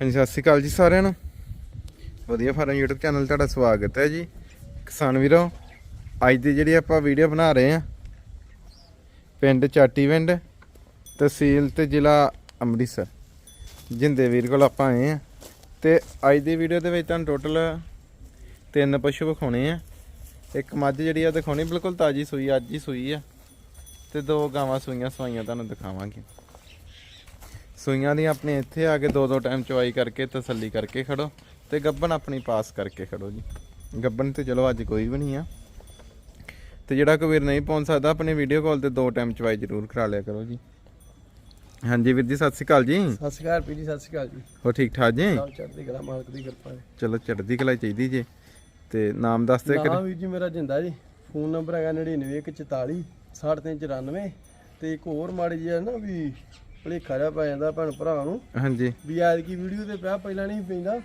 ਹਾਂਜੀ, ਸਤਿ ਸ਼੍ਰੀ ਅਕਾਲ ਜੀ ਸਾਰਿਆਂ ਨੂੰ। ਵਧੀਆ ਫਾਰਮ YouTube ਚੈਨਲ ਤੁਹਾਡਾ ਸਵਾਗਤ ਹੈ ਜੀ। ਕਿਸਾਨ ਵੀਰੋ, ਅੱਜ ਦੀ ਜਿਹੜੀ ਆਪਾਂ ਵੀਡੀਓ ਬਣਾ ਰਹੇ ਆ ਪਿੰਡ ਚਾਟੀਵਿੰਡ ਤਹਿਸੀਲ ਤੇ ਜ਼ਿਲ੍ਹਾ ਅੰਮ੍ਰਿਤਸਰ। ਜਿੰਦੇ ਵੀਰ ਕੋਲ ਆਪਾਂ ਆਏ ਆ ਤੇ ਅੱਜ ਦੀ ਵੀਡੀਓ ਦੇ ਵਿੱਚ ਤੁਹਾਨੂੰ ਟੋਟਲ ਤਿੰਨ ਪਸ਼ੂ ਵਿਖਾਉਣੇ ਆ। ਇੱਕ ਮੱਝ ਜਿਹੜੀ ਆ ਦਿਖਾਉਣੀ ਬਿਲਕੁਲ ਤਾਜੀ ਸੂਈ, ਅੱਜ ਹੀ ਸੂਈ ਆ। ਤੇ ਦੋ ਗਾਵਾਂ ਸੂਈਆਂ ਸਵਾਈਆਂ ਤੁਹਾਨੂੰ ਦਿਖਾਵਾਂਗੇ। ਸੂਈਆਂ ਦੀ ਆਪਣੇ ਇੱਥੇ ਆ ਕੇ ਦੋ ਦੋ ਟਾਈਮ ਚਵਾਈ ਕਰਕੇ ਤਸੱਲੀ ਕਰਕੇ ਖੜੋ ਤੇ ਗੱਬਨ ਆਪਣੀ ਪਾਸ ਕਰਕੇ ਖੜੋ ਜੀ। ਗੱਬਨ ਤੇ ਚਲੋ ਅੱਜ ਕੋਈ ਵੀ ਨਹੀਂ ਆ। ਤੇ ਜਿਹੜਾ ਕੋਈ ਵੀਰ ਨਹੀਂ ਪਹੁੰਚ ਸਕਦਾ ਆਪਣੀ ਵੀਡੀਓ ਕਾਲ ਤੇ ਦੋ ਟਾਈਮ ਚਵਾਈ ਜ਼ਰੂਰ ਕਰਾ ਲਿਆ ਕਰੋ ਜੀ। ਹਾਂਜੀ ਵੀਰ ਜੀ ਸਤਿ ਸ਼੍ਰੀ ਅਕਾਲ ਜੀ। ਸਤਿ ਸ਼੍ਰੀ ਅਕਾਲ ਪੀਜੀ ਸਤਿ ਸ਼੍ਰੀ ਅਕਾਲ ਜੀ। ਹੋ ਠੀਕ ਠਾਕ ਜੀ? ਚੜ੍ਹਦੀ ਕਲਾ ਮਾਲਕ ਦੀ ਕਿਰਪਾ ਹੈ। ਚਲੋ ਚੜ੍ਹਦੀ ਕਲਾ ਚਾਹੀਦੀ ਜੀ। ਤੇ ਨਾਮ ਦੱਸ ਦੇ ਨਾਮ ਵੀਰ। ਜੀ ਮੇਰਾ ਜਿੰਦਾ ਜੀ। ਫੋਨ ਨੰਬਰ ਹੈਗਾ 99144 6394 ਤੇ ਇੱਕ ਹੋਰ ਮਾੜੀ ਜੀ ਹੈ ਨਾ ਵੀ ਭਲੇਖਾ ਜਿਹਾ ਪੈ ਜਾਂਦਾ ਭੈਣ ਭਰਾ ਨੂੰ। ਹਾਂਜੀ। ਵੀ ਐਦ ਕੀ ਵੀਡੀਓ ਤੇ ਪਿਆ ਪਹਿਲਾਂ ਨਹੀਂ ਪੈਂਦਾ।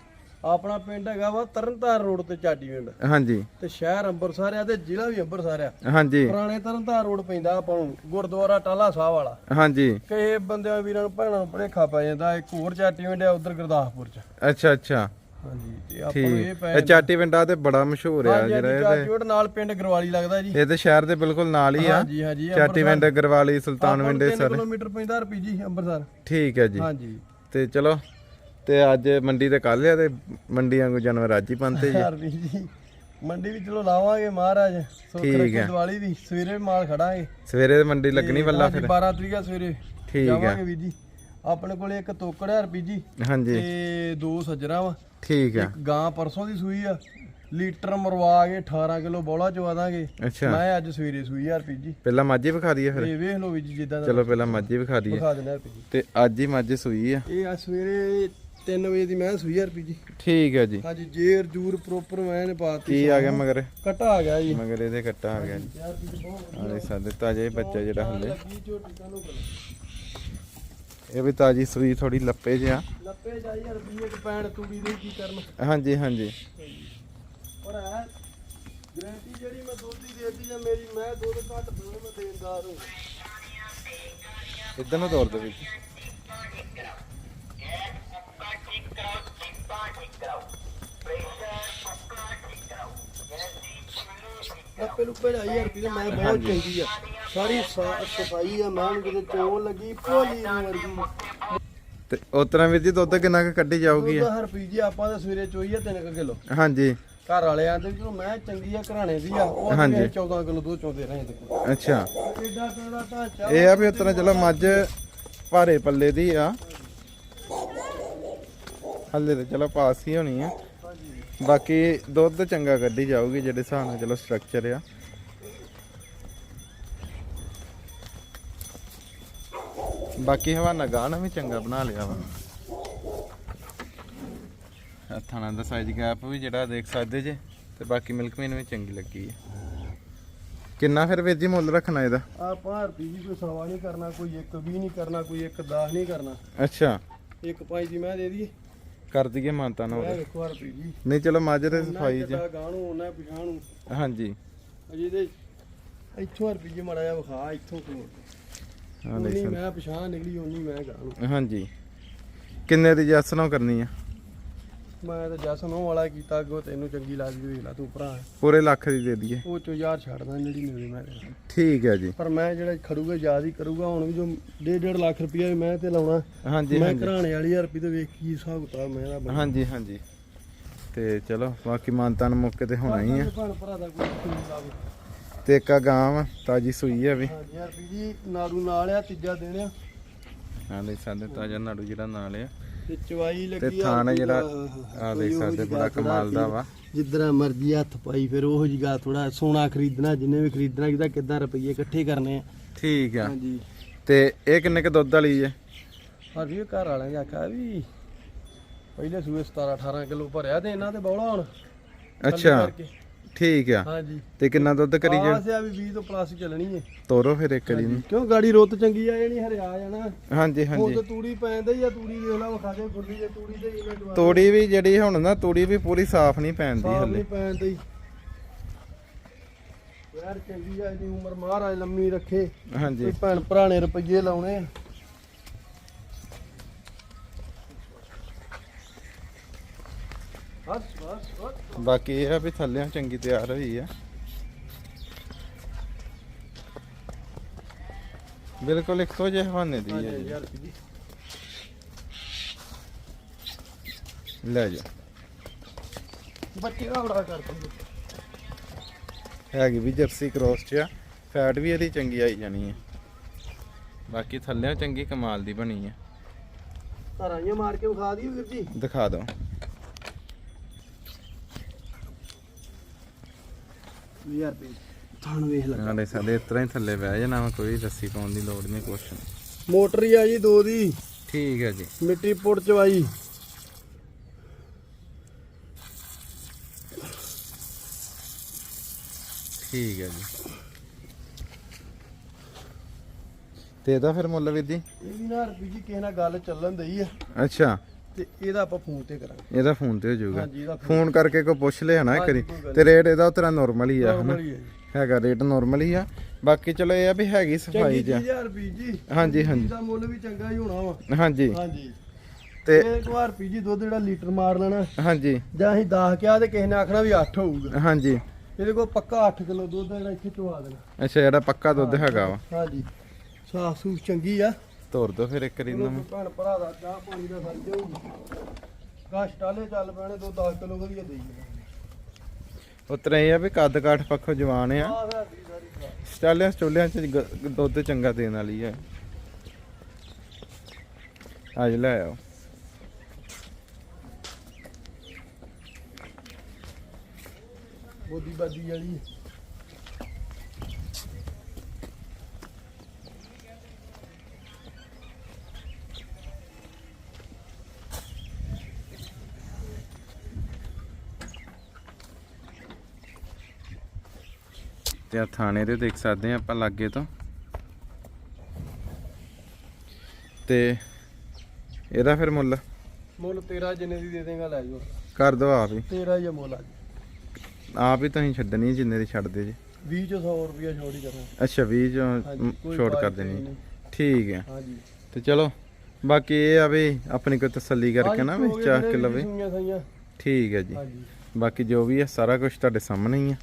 ਆਪਣਾ ਪਿੰਡ ਹੈਗਾ ਵਾ ਤਰਨਤਾਰਨ ਰੋਡ ਤੇ ਚਾਟੀ ਪਿੰਡ। ਹਾਂਜੀ। ਤੇ ਸ਼ਹਿਰ ਅੰਮ੍ਰਿਤਸਰ ਆ ਤੇ ਜ਼ਿਲ੍ਹਾ ਵੀ ਅੰਮ੍ਰਿਤਸਰ ਆ। ਹਾਂਜੀ। ਪੁਰਾਣੇ ਤਰਨਤਾਰਨ ਰੋਡ ਪੈਂਦਾ ਆਪਾਂ ਨੂੰ ਗੁਰਦੁਆਰਾ ਟਾਲਾ ਸਾਹਿਬ ਵਾਲਾ। ਹਾਂਜੀ। ਕਈ ਬੰਦਿਆਂ ਵੀਰਾਂ ਨੂੰ ਭੈਣਾਂ ਨੂੰ ਭਲੇਖਾ ਪੈ ਜਾਂਦਾ ਇੱਕ ਹੋਰ ਚਾਟੀ ਪਿੰਡ ਆ ਉਧਰ ਗੁਰਦਾਸਪੁਰ ਚ। ਅੱਛਾ ਅੱਛਾ। ਹਾਂਜੀ ਤੇ ਆਪਾਂ ਨੂੰ ਇਹ ਠੀਕ ਪੈ ਇਹ ਚਾਟੀ ਪਿੰਡਾ ਤੇ ਬੜਾ ਮਸ਼ਹੂਰ ਆ ਹਾਂਜੀ ਜਿਹੜਾ ਇਹਦੇ ਚਾਚੀਵਿੰਡ ਨਾਲ ਪਿੰਡ ਗਰਵਾਲੀ ਲੱਗਦਾ ਜੀ। ਇਹ ਤੇ ਸ਼ਹਿਰ ਦੇ ਬਿਲਕੁਲ ਨਾਲ ਹੀ ਆ। ਹਾਂਜੀ ਹਾਂਜੀ ਚਾਟੀ ਪਿੰਡ ਗਰਵਾਲੀ ਸੁਲਤਾਨਵਿੰਡ ਇਹ 3 ਸਾਰੇ। ਕਿਲੋਮੀਟਰ ਪੈਂਦਾ ਰੁਪਈ ਜੀ ਅੰਮ੍ਰਿਤਸਰ। ਠੀਕ ਹੈ ਜੀ। ਹਾਂਜੀ। ਤੇ ਚਲੋ ਤੇ ਅੱਜ ਮੰਡੀ ਤੇ ਕੱਲ ਆ ਤੇ ਮੰਡੀ ਵਾਂਗੂ ਜਾਨਵਰ ਅੱਜ ਹੀ ਪੰਤੇ ਜੀ। ਮੰਡੀ ਵੀ ਚਲੋ ਲਾਵਾਂਗੇ ਮਹਾਰਾਜ। ਸੁੱਖ ਠੀਕ ਰੱਖੇ ਹੈ। ਦੀਵਾਲੀ ਵੀ ਸਵੇਰੇ ਮਾਲ ਖੜਾਂਗੇ। ਸਵੇਰੇ ਮੰਡੀ ਲੱਗਣੀ ਵੱਲਾ ਹਾਂਜੀ, ਫਿਰ। 12 ਤਰੀਕ ਆ ਸਵੇਰੇ। ਠੀਕ ਹੈ। ਜਾਵਾਂਗੇ ਵੀ ਜੀ। ਆਪਣੇ ਕੋਲੇ ਇੱਕ ਤੋਕੜ ਹੈ ਰੁਪਈ ਜੀ। ਹਾਂਜੀ। ਤੇ ਦੋ ਸੱਜਰਾ ਵਾ। ਠੀਕ ਇੱਕ ਗਾਂ ਪਰਸੋਂ ਦੀ ਸੂਈ ਆ। ਲੀਟਰ ਮਰਵਾ ਕੇ 18 ਕਿਲੋ ਬੋਲਾ ਚਵਾ ਦਾਂਗੇ। ਮੈਂ ਅੱਜ ਸਵੇਰੇ ਸੂਈ ਆ ਰੁਪਈ ਜੀ। ਪਹਿਲਾਂ ਮਾਝੀ ਵਿਖਾ ਦਈਏ ਫਿਰ। ਇਹ ਵੇਖ ਲਓ ਵੀ ਜਿੱਦਾਂ ਦਾ ਚਲੋ ਪਹਿਲਾਂ ਮਾਝੀ ਵਿਖਾ ਦਈਏ। ਵਿਖਾ ਦਿੰਦਾ ਰੁਪਈ ਜੀ। ਤੇ ਅੱਜ ਹੀ ਮਾਝੀ ਸੂਈ ਆ। ਇਹ ਆ ਸਵੇਰੇ 3 ਵਜੇ ਦੀ ਮੈਂ ਸੂਈ ਆ ਰੁਪਈ ਜੀ। ਠੀਕ ਹੈ ਜੀ। ਹਾਂਜੀ ਜੇਰ ਜੂਰ ਪ੍ਰੋਪਰ ਮੈਂ ਨੇ ਪਾਤੀ। ਕੀ ਆ ਗਿਆ ਮਗਰ? ਕਟਾ ਆ ਗਿਆ ਜੀ। ਮਗਰ ਇਹਦੇ ਕੱਟਾ ਆ ਗਿਆ ਜੀ। ਆਲੇ ਸਾਡੇ ਤਾਜੇ ਬੱਚਾ ਜਿਹੜਾ ਕਾਨੂੰ ਇਹ ਵੀ ਤਾਜੀ ਸੂਈ ਥੋੜੀ ਲੱਪੇ ਜਿਹਾ ਲੱਪੇ ਜਾਈ ਯਾਰ ਵੀ ਇੱਕ ਪੈਣ ਤੂੜੀ ਦੇ ਕੀ ਕਰਨ। ਹਾਂਜੀ ਹਾਂਜੀ। ਪਰ ਹੈ ਗਰੰਟੀ ਜਿਹੜੀ ਮੈਂ ਦੁੱਧ ਦੀ ਦੇਤੀ ਜਾਂ ਮੇਰੀ ਮੈਂ ਦੁੱਧ ਘੱਟ ਦੂੰ ਮੈਂ ਦੇਣਦਾਰ ਹਾਂ। ਇਦਾਂ ਨੂੰ ਤੋਰ ਦੇ ਵਿੱਚ। ਲੱਪੇ ਲੁੱਪੇ ਜਾਈ ਯਾਰ ਵੀ ਮੈਂ ਬਹੁਤ ਚੰਗੀ ਆ। ਸਾਰੀ ਸਫ਼ਾਈ ਆ ਮੈਂ ਕਿਤੇ ਚੋਣ ਲੱਗੀ ਭੋਲੀ ਨੂੰ ਵਰਗੀ ਤੇ ਉਸ ਤਰ੍ਹਾਂ ਵੀਰ ਜੀ ਦੁੱਧ ਕਿੰਨਾ ਕੁ ਕੱਢੀ ਜਾਊਗੀ ਦੁੱਧ ਹਰ ਪੀ ਜੀ ਆਪਾਂ ਤਾਂ ਸਵੇਰੇ ਚੋਈ ਆ 3 ਕਿਲੋ। ਹਾਂਜੀ। ਘਰ ਵਾਲੇ ਆਂਦੇ ਵੀ ਚਲੋ ਮੈਂ ਚੰਗੀ ਆ ਘਰਾਣੇ ਦੀ ਆ ਉਹ ਹਾਂਜੀ। ਅਸੀਂ 14 ਕਿਲੋ ਦੁੱਧ ਚੋਂਦੇ ਰਹੇ ਤੇ ਅੱਛਾ। ਐਡਾ ਕਿਹੜਾ ਢਾਂਚਾ ਇਹ ਆ ਵੀ ਉਸ ਤਰ੍ਹਾਂ ਚਲੋ ਮੱਝ ਭਾਰੇ ਪੱਲੇ ਦੀ ਆ। ਹੱਲੇ ਤੇ ਚਲੋ ਪਾਸ ਹੀ ਹੋਣੀ ਆ। ਬਾਕੀ ਦੁੱਧ ਚੰਗਾ ਕੱਢੀ ਜਾਊਗੀ ਜਿਹੜੇ ਹਿਸਾਬ ਨਾਲ ਚਲੋ ਸਟਰਕਚਰ ਆ। ਬਾਕੀ ਹਵਾਨਾ ਗਾਣਾ ਵੀ ਚੰਗਾ ਬਣਾ ਲਿਆ ਵਾ। ਥਾਣਾ ਦਾ ਸਾਈਜ਼ ਗੈਪ ਵੀ ਜਿਹੜਾ ਦੇਖ ਸਕਦੇ ਜੇ ਤੇ ਬਾਕੀ ਮਿਲਕ ਮੇਨ ਵੀ ਚੰਗੀ ਲੱਗੀ ਹੈ ਕਿੰਨਾ ਫਿਰ ਵੀਰ ਜੀ ਮੁੱਲ ਰੱਖਣਾ ਇਹਦਾ? ਆਪਾਂ ਹਰਪੀ ਜੀ ਕੋਈ ਸਵਾ ਨਹੀਂ ਕਰਨਾ ਕੋਈ ਇੱਕ ਵੀ ਨਹੀਂ ਕਰਨਾ ਕੋਈ ਇੱਕ 10 ਨਹੀਂ ਕਰਨਾ। ਅੱਛਾ। ਇੱਕ ਪੰਜ ਦੀ ਮੈਂ ਦੇ ਦਈਏ। ਕਰ ਦਈਏ ਮਾਨਤਾ ਨਾ ਮੈਂ ਉਹਦੇ ਵੇਖੋ ਹਰਪੀ ਜੀ ਨਹੀਂ ਚਲੋ ਮਾਝੇ ਤੇ ਸਫ਼ਾਈ ਚ। ਜਿੱਦਾਂ ਗਾਣੂ ਉਹਨਾਂ ਪਛਾਣੂ। ਹਾਂਜੀ। ਅਜੇ ਦੇ ਇੱਥੋਂ ਜੀ ਮੜਾ ਜਾ ਵਿਖਾ ਇੱਥੋਂ ਕੋਲ। ਹਾਂ ਦੇਖ ਮੈਂ ਪਛਾਣ ਨਿਕਲੀ ਉਨੀ ਮੈਂ ਗਾਣੂ ਹਾਂਜੀ। ਕਿੰਨੇ ਦੀ ਜੱਸ ਨਾਲ ਕਰਨੀ ਆ? ਮੈਂ ਤਾਂ ਜਸ ਨੂੰ ਵਾਲਾ ਕੀਤਾ ਅੱਗੋਂ ਤੈਨੂੰ ਚੰਗੀ ਲੱਗਦੀ ਵੇਖ ਲਾ ਤੂੰ ਭਰਾ। ਹੈ। ਪੂਰੇ ਲੱਖ ਦੀ ਦੇ ਦਈਏ। ਉਹ ਚੋਂ ਯਾਰ ਛੱਡਦਾ ਜਿਹੜੀ ਮਿਲਦੀ ਮੈਂ। ਠੀਕ ਹੈ ਜੀ। ਪਰ ਮੈਂ ਜਿਹੜਾ ਖੜੂਗਾ ਯਾਦ ਹੀ ਕਰੂਗਾ ਹੁਣ ਵੀ ਜੋ 1.5 ਲੱਖ ਰੁਪਇਆ ਵੀ ਮੈਂ ਤੇ ਲਾਉਣਾ। ਹਾਂਜੀ ਮੈਂ ਹਾਂਜੀ। ਘਰਾਣੇ ਵਾਲੀ ਰੁਪਏ ਤੇ ਵੇਖ ਕੀ ਹਿਸਾਬ ਕਿਤਾਬ ਮੈਂ ਦਾ ਹਾਂਜੀ ਹਾਂਜੀ। ਤੇ ਚਲੋ ਬਾਕੀ ਮਾਨਤਾ ਨੂੰ ਮੌਕੇ ਤੇ ਹੋਣਾ ਹੀ ਆ। ਭੈਣ ਭਰਾ ਦਾ ਕੋਈ ਨਹੀਂ ਲਾਵੇ। ਤੇ ਇੱਕ ਆ ਗਾਂ ਵਾ ਤਾਜੀ ਸੂਈ ਆ ਵੀ। ਹਾਂਜੀ ਹਜ਼ਾਰ ਰੁਪਏ ਜੀ ਨਾੜੂ ਨਾਲ ਆ ਤੀਜਾ ਦਿਨ ਆ। ਹਾਂ ਦੇਖ ਸਕਦੇ ਤਾਜਾ ਨਾੜੂ ਜਿਹੜਾ ਨਾਲ ਆ। ਤੇ ਚਵਾਈ ਤੇ ਥਾਣ ਜਿਹੜਾ ਆ ਦੇਖ ਸਕਦੇ ਜਿਹੀ ਬੜਾ ਕਮਾਲ ਦਾ ਵਾ। ਜਿੱਦਾਂ ਮਰਜ਼ੀ ਹੱਥ ਪਾਈ ਫਿਰ ਉਹ ਜੀ ਗਾ ਥੋੜਾ ਸੋਨਾ ਖਰੀਦਣਾ ਜਿੰਨੇ ਵੀ ਖਰੀਦਣਾ ਕਿਦਾ ਕਿਦਾਂ ਰੁਪਏ ਇਕੱਠੇ ਕਰਨੇ ਆ। ਠੀਕ ਆ। ਹਾਂਜੀ। ਤੇ ਇਹ ਕਿੰਨੇ ਕ ਦੁੱਧ ਵਾਲੀ ਹੈ ਪਰ ਵੀ ਘਰ ਵਾਲਿਆਂ ਨੇ ਆਖਿਆ ਵੀ ਪਹਿਲੇ ਸੂਏ 17 18 ਕਿਲੋ ਭਰਿਆ ਤੇ ਇਹਨਾਂ ਤੇ ਬੌਲਾ ਹੁਣ। ਅੱਛਾ। ਠੀਕ ਆ। ਹਾਂਜੀ। ਤੇ ਕਿੰਨਾ ਦੁੱਧ ਕਰੀ ਜਾ? ਆਸ ਆ ਵੀ 20 ਤੋਂ ਪਲੱਸ ਚੱਲਣੀ ਏ। ਤੋਰੋ ਫਿਰ ਇੱਕ ਵਾਰੀ। ਨੂੰ ਕਿਉਂ ਗਾੜੀ ਰੁੱਤ ਚੰਗੀ ਆ ਜਾਣੀ ਹਰਿਆ ਜਾਣਾ। ਹਾਂਜੀ ਹੁਣ ਹਾਂਜੀ ਤੂੜੀ ਪੈਂਦਾ ਹੀ ਆ ਤੂੜੀ ਦੇਖ ਲਾ ਵਿਖਾ ਦੇ ਗੁੱਲੀ ਜੇ ਤੂੜੀ ਤੇ ਇਹਨਾਂ ਜਵਾਬ। ਤੋੜੀ ਵੀ ਜਿਹੜੀ ਹੁਣ ਨਾ ਤੂੜੀ ਵੀ ਪੂਰੀ ਸਾਫ਼ ਨਹੀਂ ਪੈਂਦੀ ਸਾਫ਼ ਹਲੇ। ਨਹੀਂ ਪੈਂਦਾ। ਹੀ ਯਾਰ ਚੰਗੀ ਆ ਇਹਦੀ ਉਮਰ ਮਹਾਰਾਜ ਲੰਮੀ ਰੱਖੇ। ਹਾਂਜੀ। ਕੋਈ ਭੈਣ ਭਰਾ ਨੇ ਰੁਪਈਏ ਲਾਉਣੇ ਆ। ਬਾਕੀ ਇਹ ਆ ਵੀ ਥੱਲਿਆਂ ਚੰਗੀ ਤਿਆਰ ਹੋਈ ਆ। ਬਿਲਕੁਲ ਇੱਕੋ ਜਿਹੇ ਹਵਾਨੇ ਦੀ ਹੈ ਜੀ। ਜੀ ਲੈ ਜਾ। ਬੱਚੇ ਦਾ ਬੜਾ ਕਰਦੇ ਹੈਗੀ ਵੀ ਜਰਸੀ ਕ੍ਰੋਸ ਚ ਆ। ਫੈਟ ਵੀ ਇਹਦੀ ਚੰਗੀ ਆਈ ਜਾਣੀ ਹੈ ਬਾਕੀ ਥੱਲਿਆਂ ਚੰਗੀ ਕਮਾਲ ਦੀ ਬਣੀ ਹੈ ਧਰਾਈਆਂ ਮਾਰ ਕੇ ਵਿਖਾ ਦਿਓ ਵੀਰ ਜੀ। ਦਿਖਾ ਦੋ 20000 ਰੁਪਏ। ਥਣ ਵੇਖ ਲੈ। ਨਾਲੇ ਸਾਡੇ ਇਸ ਤਰ੍ਹਾਂ ਹੀ ਥੱਲੇ ਬਹਿ ਜਾਣਾ ਵਾ, ਕੋਈ ਰੱਸੀ ਪਾਉਣ ਦੀ ਲੋੜ ਨਹੀਂ ਕੁਛ ਨਹੀਂ ਮੋਟਰ ਹੀ ਆ ਜੀ ਦੋ ਦੀ। ਠੀਕ ਹੈ ਜੀ। ਮਿੱਟੀ ਪੁੱਟ ਚਵਾਈ। ਠੀਕ ਹੈ ਜੀ। ਤੇ ਇਹਦਾ ਫਿਰ ਮੁੱਲ ਵੀਰ ਜੀ? ਇਹ ਵੀ ਨਾ ਰੁਪਏ ਜੀ ਕਿਸੇ ਨਾਲ ਗੱਲ ਚੱਲਣ ਦਈ ਆ। ਅੱਛਾ। ਤੇ ਇਹਦਾ ਆਪਾਂ ਫੋਨ ਤੇ ਕਰਾਂਗੇ। ਇਹਦਾ ਫੋਨ ਤੇ ਹੋ ਜਾਊਗਾ। ਹਾਂਜੀ ਇਹਦਾ ਫੋਨ ਕਰਕੇ ਕੋਈ ਪੁੱਛ ਲਿਆ ਨਾ ਕਰੀ। ਤੇ ਰੇਟ ਇਹਦਾ ਉਤਰਾ ਨਾਰਮਲ ਹੀ ਆ ਹਨਾ? ਹੀ। ਹੈਗਾ ਰੇਟ ਨਾਰਮਲ ਹੀ ਆ। ਬਾਕੀ ਚਲੋ ਇਹ ਆ ਵੀ ਹੈਗੀ ਸਫ਼ਾਈ ਜਾਂ 20000 ਰੁਪਏ ਜੀ। ਹਾਂਜੀ, ਹਾਂਜੀ। ਦਾ ਮੁੱਲ ਵੀ ਚੰਗਾ ਹੀ ਹੋਣਾ ਵਾ। ਹਾਂਜੀ। ਹਾਂਜੀ। ਤੇ ਤੇ 1000 ਰੁਪਏ ਜੀ ਦੁੱਧ ਜਿਹੜਾ ਲੀਟਰ ਮਾਰ ਲੈਣਾ ਹਾਂਜੀ। ਜਾਂ ਅਸੀਂ 10 ਕਿਹਾ ਤੇ ਕਿਸੇ ਨੇ ਆਖਣਾ ਵੀ 8 ਹੋਊਗਾ। ਹਾਂਜੀ। ਇਹਦੇ ਕੋਲ ਪੱਕਾ 8 ਕਿਲੋ ਦੁੱਧ ਆ ਜਿਹੜਾ ਇੱਥੇ ਚਵਾ ਦੇਣਾ। ਅੱਛਾ ਜਿਹੜਾ ਪੱਕਾ ਦੁੱਧ ਹੈਗਾ ਵਾ। ਹਾਂਜੀ। ਸਾਫ਼ ਸੂਫ ਚੰਗੀ ਆ। ਤੋਰ ਦੋ ਫਿਰ ਇੱਕ ਰੀ ਇਹਨੂੰ ਨੂੰ। ਭੈਣ ਭਰਾ ਦਾ ਚਾਹ ਪਾਣੀ ਦਾ ਸਰ ਜਾਊਗੀ ਗਾਸ਼ ਟਾਲੇ ਚੱਲ ਪੈਣੇ ਦੋ 10 ਕਿਲੋ ਵਧੀਆ ਦੇਈ ਉਤਰਾ ਇਹ ਆ ਵੀ ਕੱਦ ਕਾਠ ਪੱਖੋਂ ਜਵਾਨ ਆ। ਆ। ਸਟਾਲਿਆਂ ਸਟੋਲਿਆਂ ਚ ਗ- ਦੁੱਧ ਚੰਗਾ ਦੇਣ ਵਾਲੀ ਹੈ ਅੱਜ ਲੈ ਆਓ। ਬੋਦੀ ਬਾਦੀ ਵਾਲੀ। ਤੇ ਆ ਥਾਣੇ ਦੇ ਦੇਖ ਸਕਦੇ ਆ ਆਪਾਂ ਲਾਗੇ ਤੋਂ। ਤੇ ਇਹਦਾ ਫਿਰ ਮੁੱਲ? ਮੁੱਲ 13 ਜਿੰਨੇ ਦੀ ਦੇ ਦੇਗਾ ਲੈ ਜਾਓ। ਕਰ ਦੋ ਆਪ ਹੀ। 13 ਹੀ ਆ ਮੁੱਲ ਆ ਜੀ। ਆਪ ਹੀ ਤੁਸੀਂ ਛੱਡਣੀ ਜਿੰਨੇ ਦੀ ਛੱਡਦੇ ਜੀ। 20 ਚੋਂ 100 ਰੁਪਿਆ ਛੋੜ ਹੀ ਅੱਛਾ 20 ਚੋਂ ਕੋਈ ਛੋਟ ਕਰ ਦੇਣੀ ਨਹੀਂ। ਠੀਕ ਹੈ। ਹਾਂਜੀ। ਤੇ ਚਲੋ ਬਾਕੀ ਇਹ ਆ ਵੀ ਆਪਣੀ ਕੋਈ ਤਸੱਲੀ ਕਰਕੇ ਨਾ ਵੀ ਕੇ ਲਵੇ। ਠੀਕ ਹੈ ਜੀ। ਹਾਂਜੀ। ਬਾਕੀ ਜੋ ਵੀ ਹੈ ਸਾਰਾ ਕੁਝ ਤੁਹਾਡੇ ਸਾਹਮਣੇ ਹੀ ਹੈ।